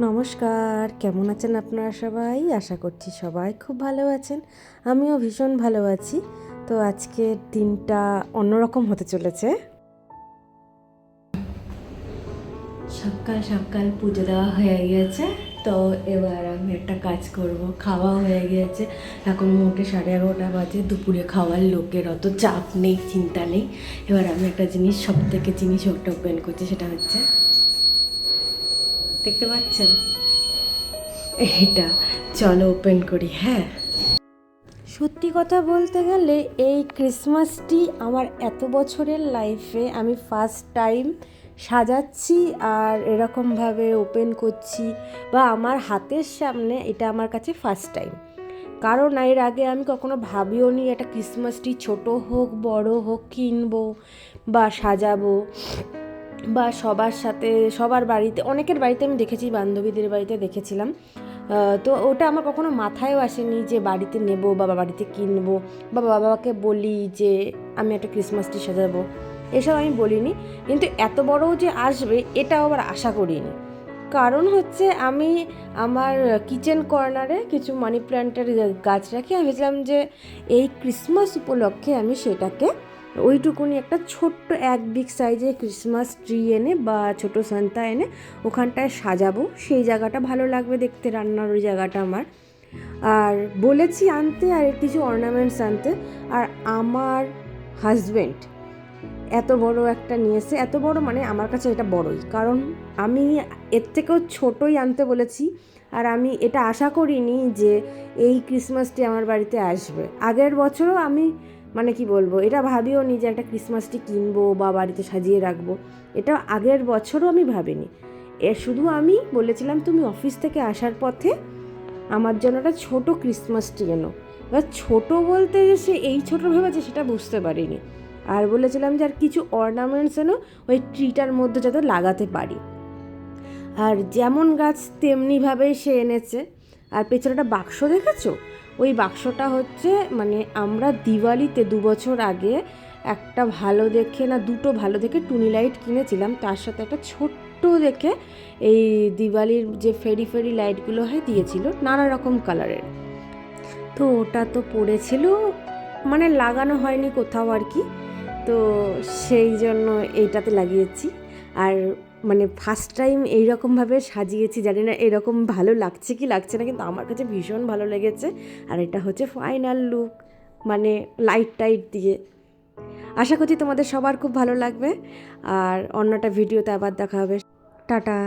নমস্কার, কেমন আছেন আপনারা সবাই? আশা করছি সবাই খুব ভালো আছেন। আমিও ভীষণ ভালো আছি। তো আজকের দিনটা অন্যরকম হতে চলেছে। সকাল সকাল পুজো দেওয়া হয়ে গিয়েছে। তো এবার আমি একটা কাজ করব। খাওয়া হয়ে গিয়েছে। এখন মোটে সাড়ে এগারোটা বাজে। দুপুরে খাওয়ার লোকের অত চাপ নেই, চিন্তা নেই। এবার আমি একটা জিনিস সব থেকে জিনিস ওটা ওপেন করছি, সেটা হচ্ছে দেখতে পাচ্ছেন? এটা চলো ওপেন করি হ্যাঁ? সত্যি কথা বলতে গেলে এই ক্রিসমাসটি আমার এত বছরের লাইফে আমি ফার্স্ট টাইম সাজাচ্ছি আর এরকমভাবে ওপেন করছি বা আমার হাতের সামনে এটা আমার কাছে ফার্স্ট টাইম কারণ এর আগে আমি কখনো ভাবিও নি একটা ক্রিসমাসটি ছোট হোক, বড় হোক, কিনবো বা সাজাবো। বা সবার সাথে, সবার বাড়িতে, অনেকের বাড়িতে আমি দেখেছি, বান্ধবীদের বাড়িতে দেখেছিলাম। তো ওটা আমার কখনো মাথায়ও আসেনি যে বাড়িতে নেব বা বাড়িতে কিনবো বা বাবা বাবাকে বলি যে আমি একটা ক্রিসমাস ট্রি সাজাবো। এসব আমি বলিনি। কিন্তু এত বড়ও যে আসবে, এটাও আবার আশা করিনি। কারণ হচ্ছে আমি আমার কিচেন কর্নারে কিছু মানি প্ল্যান্টের গাছ রাখি। আমি ভেবেছিলাম যে এই ক্রিসমাস উপলক্ষে আমি সেটাকে ওইটুকুনি একটা ছোট্ট এক বিগ সাইজের ক্রিসমাস ট্রি এনে বা ছোট সান্তা এনে ওখানটায় সাজাবো। সেই জায়গাটা ভালো লাগবে দেখতে, রান্নার ওই জায়গাটা আমার। আর বলেছি আনতে, আর কিছু অর্নামেন্টস আনতে। আর আমার হাজব্যান্ড এত বড় একটা নিয়েছে, এত বড় মানে আমার কাছে এটা বড়ই। কারণ আমি এর থেকেও ছোটই আনতে বলেছি, আর আমি এটা আশা করিনি যে এই ক্রিসমাসটি আমার বাড়িতে আসবে। আগের বছরও আমি মানে কি বলব, এটা ভাবিও নি যে একটা ক্রিসমাসটি কিনবো বা বাড়িতে সাজিয়ে রাখব। এটা আগের বছরও আমি ভাবিনি। এ শুধু আমি বলেছিলাম, তুমি অফিস থেকে আসার পথে আমার জন্য একটা ছোটো ক্রিসমাস ট্রি এনো। এবার ছোটো বলতে যে সে এই ছোটো ভেবেছে সেটা বুঝতে পারিনি। আর বলেছিলাম যে আর কিছু অর্নামেন্টস এনো ওই ট্রিটার মধ্যে যাতে লাগাতে পারি। আর যেমন গাছ তেমনিভাবেই সে এনেছে। আর পেছনে একটা বাক্স দেখেছ? ওই বাক্সটা হচ্ছে মানে আমরা দিওয়ালিতে দু বছর আগে একটা ভালো দেখে না, দুটো ভালো দেখে টুনি লাইট কিনেছিলাম। তার সাথে একটা ছোট্ট দেখে এই দিওয়ালির যে ফেরি ফেরি লাইটগুলো হয়, দিয়েছিল নানা রকম কালারের। তো ওটা তো পড়েছিল মানে লাগানো হয়নি কোথাও আর কি। তো সেই জন্য এইটাতে লাগিয়েছি। আর মানে ফার্স্ট টাইম এইরকমভাবে সাজিয়েছি, জানি না এরকম ভালো লাগছে কি লাগছে না, কিন্তু আমার কাছে ভীষণ ভালো লেগেছে। আর এটা হচ্ছে ফাইনাল লুক মানে লাইট টাইট দিয়ে। আশা করছি তোমাদের সবার খুব ভালো লাগবে। আর অন্যটা ভিডিওতে আবার দেখা হবে। টাটা।